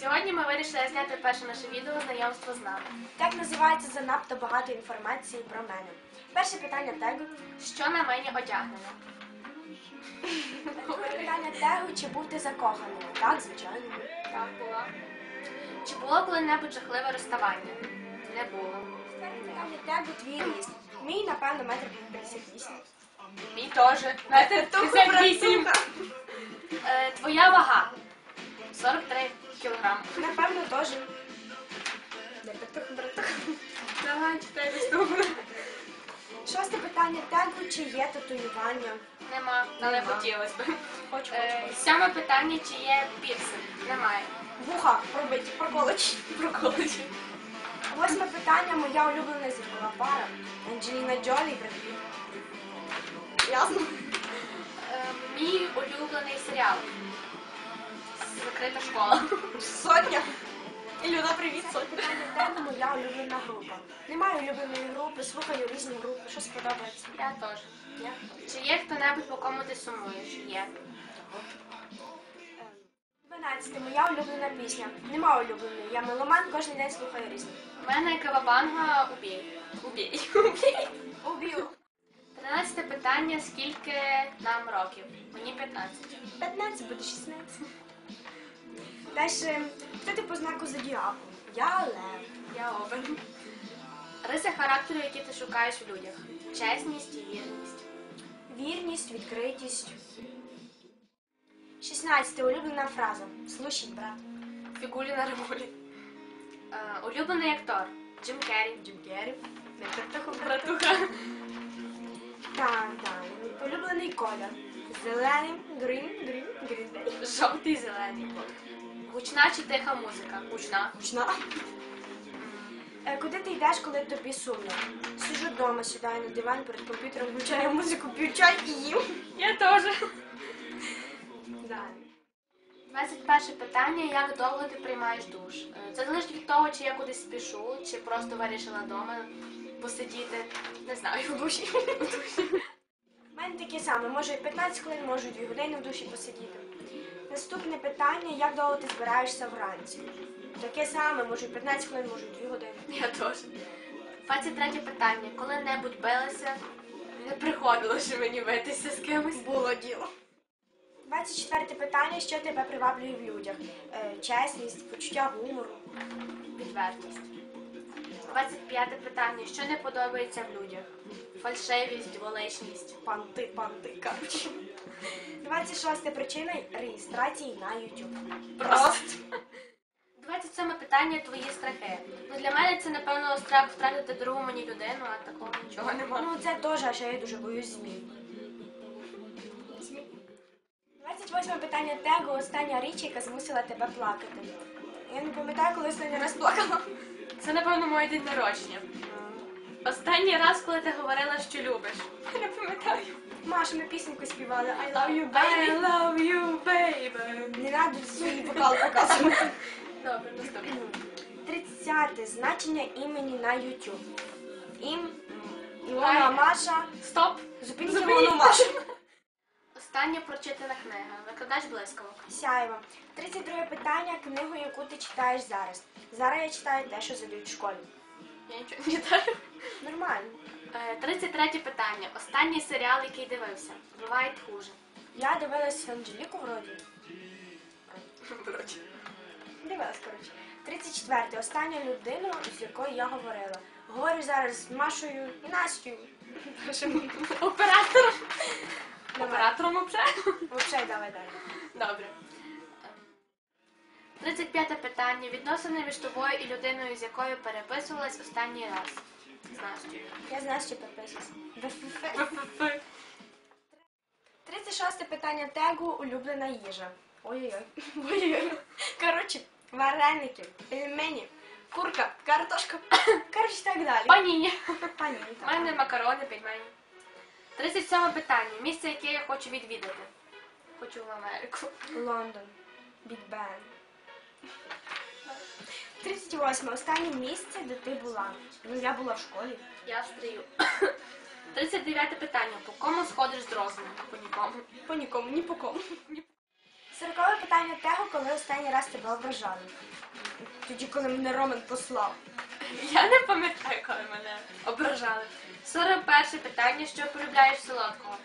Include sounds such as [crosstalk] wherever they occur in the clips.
Сьогодні ми вирішили зняти перше наше відео знайомство з нами. Як називається занадто багато інформації про мене? Перше питання тегу. Що на мені одягнено? Друге питання тегу, чи був ти закоханий? Так, звичайно. Так, була. Чи було коли-небудь жахливе розставання? Не було. Питання тегу, твій ріст. Мій, напевно, метр 58. Мій теж. Метр 58. Е, Твоя вага? 43 кілограми. Напевно, теж. Давай, читай наступне. Шосте питання тегу, чи є татуювання? Нема, але Нема. хотілося б. Хочу, Е, Сьоме питання, чи є пірсинг? Немає. Вуха пробиті, проколочі. Проколочі. Восьме питання, моя улюблена зіркова пара. Анджеліна Джолі і Бред Піт. Ясно. Е, Мій улюблений серіал. Закрита школа. Сотня. Ілюна, привіт, сотня. Питання моя улюблена група. Немає улюбленої групи, слухаю різні групи, що сподобається. Я теж. Чи є хто-небудь, по кому ти сумуєш? Є. 12. Моя улюблена пісня. Нема улюбленої. Я меломан, кожен день слухаю різні. У мене кавабанга убій. Убій. [laughs] Убій. Уб'ю. 13 питання, скільки нам років? Мені 15. 15 буде 16. Далі, хто ти по знаку зодіаку? Я лев. Я овен. Риси характеру, які ти шукаєш в людях. Чесність і вірність. Вірність, відкритість. 16. Улюблена фраза. Слушай, брат. Фігулі на револі. Е, улюблений актор. Джим Керрі. Джим Керрі. Братуха. Так, так. Улюблений колір. Зелений, грін, грін, грін. Жовтий зелений. Гучна чи тиха музика? Гучна. Гучна. Е, Куди ти йдеш, коли тобі сумно? Сижу вдома, сідаю на диван перед комп'ютером, включаю музику, п'ю чай і їм. Я теж. Далі. 21 питання. Як довго ти приймаєш душ? Е, Це залежить від того, чи я кудись спішу, чи просто вирішила вдома посидіти. Не знаю, в душі. У мене таке саме, можу і 15 хвилин, можу і 2 години в душі посидіти. Наступне питання, як довго ти збираєшся вранці? Таке саме, можу і 15 хвилин, можу і 2 години. Я теж. 23 питання. Коли-небудь билася? Не приходилося мені битися з кимось. Було діло. 24 питання, що тебе приваблює в людях? Е, чесність, почуття гумору. Відвертість. 25 питання. Що не подобається в людях? Фальшивість, воличність. Панти, панти, коротше. 26 причина реєстрації на YouTube. Просто. 27 питання твої страхи. Ну для мене це напевно страх втратити другу мені людину, а такого нічого немає. Ну, це теж, а ще я дуже боюсь змін. Змін. 28 питання тегу, остання річ, яка змусила тебе плакати. Я не пам'ятаю, коли останній раз плакала. Це напевно моє день народження. Останній раз, коли ти говорила, що любиш. Я не пам'ятаю. Маша, ми пісеньку співали I love you, baby. I love you, baby. Не треба свій вокал показувати. Добре, наступне. 30 значення імені на YouTube. Ім, Ай. Маша. Стоп! Зупиніть Зупиніть. Ілону Машу. Остання прочитана книга. Викладач блискавок. Сяєва. 32 питання, книгу, яку ти читаєш зараз. Зараз я читаю те, що задають в школі. Я нічого не читаю. Нормально. Е, 33 питання. Останній серіал, який дивився. Буває хуже. Я дивилась Анжеліку вроді. Вроді. Дивилась, коротше. 34. Остання людина, з якою я говорила. Говорю зараз з Машою і Настю. Нашим. Оператором. Давай. Оператором взагалі. Взагалі, давай далі. Добре. Ем, 35 питання. Відносини між тобою і людиною, з якою переписувалась останній раз. З Настю. Я з Настю підписуюсь. 36 питання тегу улюблена їжа. Ой-ой-ой. [laughs] Ой-ой-ой. Коротше, вареники, пельмені, курка, картошка. [coughs] Коротше, так далі. Пані. Пані, У так. мене макарони, пельмені. 37 питання. Місце, яке я хочу відвідати. Хочу в Америку. Лондон. Біг Бен. 38. Останнє місце, де ти була. Ну, я була в школі. Я стрію. 39 [coughs] питання. По кому сходиш з розуму? По нікому. По нікому, ні по кому. Сорокове питання того, коли останній раз тебе ображали. Тоді, коли мене Роман послав. Я не пам'ятаю, коли мене ображали. 41 питання, що полюбляєш солодкого?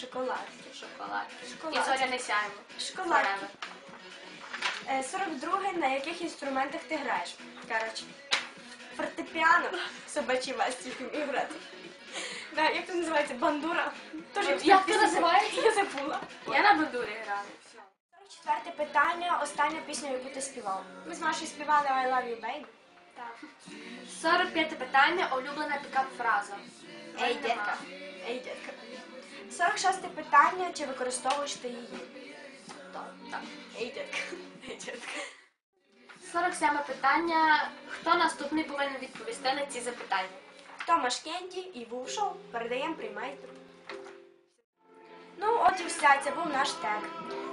Шоколад. Шоколад. Шоколад. І зоряне сяйво. Шоколад. Forever. Е, 42 на яких інструментах ти граєш? Коротше, фортепіано, собачий вас тільки вмію грати. Да, як це називається? Бандура? Тоже Як це називається? Я забула. Я на бандурі грала. 44 питання, остання пісня, яку ти співав. Ми з Машею співали I love you, baby. Так. 45 питання, улюблена пікап-фраза. Ей, дітка. Ей, дітка. 46 питання, чи використовуєш ти її? Так. так. Ей, дітка. Ей, дітка. 47 питання. Хто наступний повинен відповісти на ці запитання? Томаш Кенді і Вушов Передаємо приймайте. Ну, от і все, це був наш тег.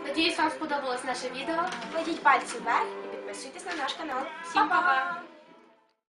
Надіюсь, вам сподобалось наше відео. Кладіть пальці вверх і підписуйтесь на наш канал. Всім па-па!